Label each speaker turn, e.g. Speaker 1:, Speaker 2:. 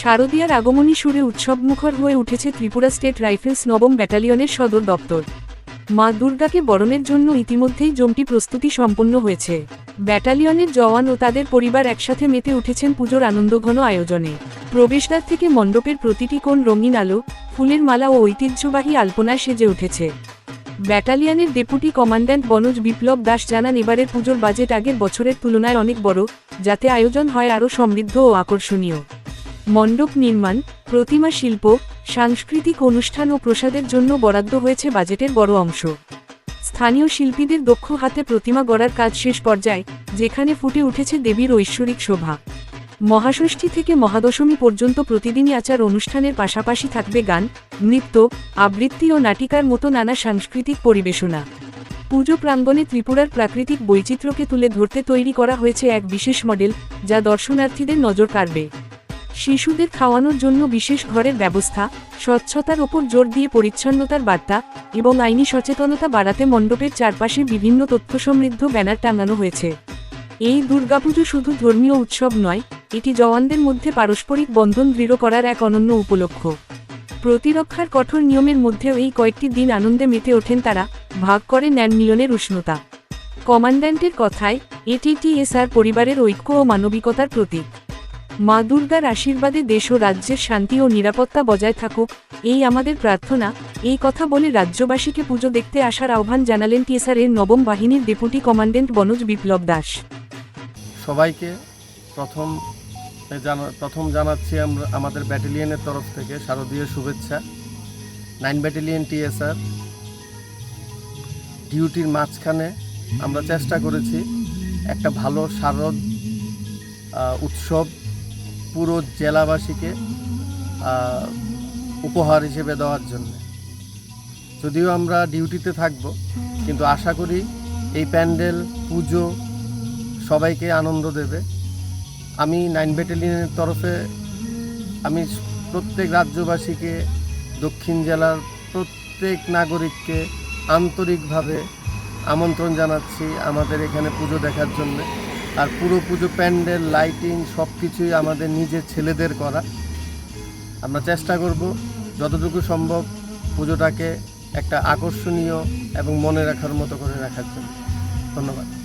Speaker 1: শারদীয়ার আগমনী সুরে উৎসবমুখর হয়ে উঠেছে ত্রিপুরা স্টেট রাইফেলস নবম ব্যাটালিয়নের সদর দপ্তর। মা দুর্গাকে বরণের জন্য ইতিমধ্যেই জমটি প্রস্তুতি সম্পন্ন হয়েছে। ব্যাটালিয়নের জওয়ান ও তাদের পরিবার একসাথে মেতে উঠেছেন পুজোর আনন্দঘন আয়োজনে। প্রবেশদ্বার থেকে মণ্ডপের প্রতিটি কোণ রঙিন আলো, ফুলের মালা ও ঐতিহ্যবাহী আলপনায় সেজে উঠেছে। ব্যাটালিয়নের ডেপুটি কমান্ড্যান্ট বনোজ বিপ্লব দাস জানান, এবারের পুজোর বাজেট আগের বছরের তুলনায় অনেক বড়, যাতে আয়োজন হয় আরও সমৃদ্ধ ও আকর্ষণীয়। মণ্ডপ নির্মাণ, প্রতিমা শিল্প, সাংস্কৃতিক অনুষ্ঠান ও প্রসাদের জন্য বরাদ্দ হয়েছে বাজেটের বড় অংশ। স্থানীয় শিল্পীদের দক্ষ হাতে প্রতিমা গড়ার কাজ শেষ পর্যায়ে, যেখানে ফুটে উঠেছে দেবীর ঐশ্বরিক শোভা। মহাষষ্ঠী থেকে মহাদশমী পর্যন্ত প্রতিদিনই আচার অনুষ্ঠানের পাশাপাশি থাকবে গান, নৃত্য, আবৃত্তি ও নাটিকার মতো নানা সাংস্কৃতিক পরিবেশনা। পুজো প্রাঙ্গণে ত্রিপুরার প্রাকৃতিক বৈচিত্র্যকে তুলে ধরতে তৈরি করা হয়েছে এক বিশেষ মডেল, যা দর্শনার্থীদের নজর কাড়বে। শিশুদের খাওয়ানোর জন্য বিশেষ ঘরের ব্যবস্থা, স্বচ্ছতার ওপর জোর দিয়ে পরিচ্ছন্নতার বার্তা এবং আইনি সচেতনতা বাড়াতে মণ্ডপের চারপাশে বিভিন্ন তথ্য সমৃদ্ধ ব্যানার টাঙানো হয়েছে। এই দুর্গাপুজো শুধু ধর্মীয় উৎসব নয়, এটি জওয়ানদের মধ্যে পারস্পরিক বন্ধন দৃঢ় করার এক অনন্য উপলক্ষ প্রতিরক্ষার কঠোর নিয়মের মধ্যেও এই কয়েকটি দিন আনন্দে মেতে ওঠেন তারা, ভাগ করে নেন মিলনের উষ্ণতা। কমান্ড্যান্টের কথায় এটি টিএসআর পরিবারের ঐক্য ও মানবিকতার প্রতীক। মা দুর্গার আশীর্বাদে দেশ ও রাজ্যের শান্তি ও নিরাপত্তা বজায় থাকুক, এই আমাদের প্রার্থনা। এই কথা বলে রাজ্যবাসীকে পুজো দেখতে আসার আহ্বান জানালেন টিএসআর এর নবম বাহিনীর ডেপুটি কমান্ডেন্ট বনোজ বিপ্লব দাস।
Speaker 2: সবাইকে প্রথম প্রথম জানাচ্ছি আমরা আমাদের ব্যাটালিয়নের তরফ থেকে শারদীয় শুভেচ্ছা। নাইন ব্যাটালিয়ন টিএসআর ডিউটির মাঝখানে আমরা চেষ্টা করেছি একটা ভালো শারদ উৎসব পুরো জেলাবাসীকে উপহার হিসেবে দেওয়ার জন্য। যদিও আমরা ডিউটিতে থাকব, কিন্তু আশা করি এই প্যান্ডেল, পুজো সবাইকে আনন্দ দেবে। আমি নাইন ব্যাটালিয়নের তরফে, আমি প্রত্যেক রাজ্যবাসীকে, দক্ষিণ জেলার প্রত্যেক নাগরিককে আন্তরিকভাবে আমন্ত্রণ জানাচ্ছি আমাদের এখানে পুজো দেখার জন্য। আর পুরো পুজো, প্যান্ডেল লাইটিং সব কিছুই আমাদের নিজের ছেলেদের করা। আমরা চেষ্টা করব যতটুকু সম্ভব পুজোটাকে একটা আকর্ষণীয় এবং মনে রাখার মতো করে রাখার জন্য। ধন্যবাদ।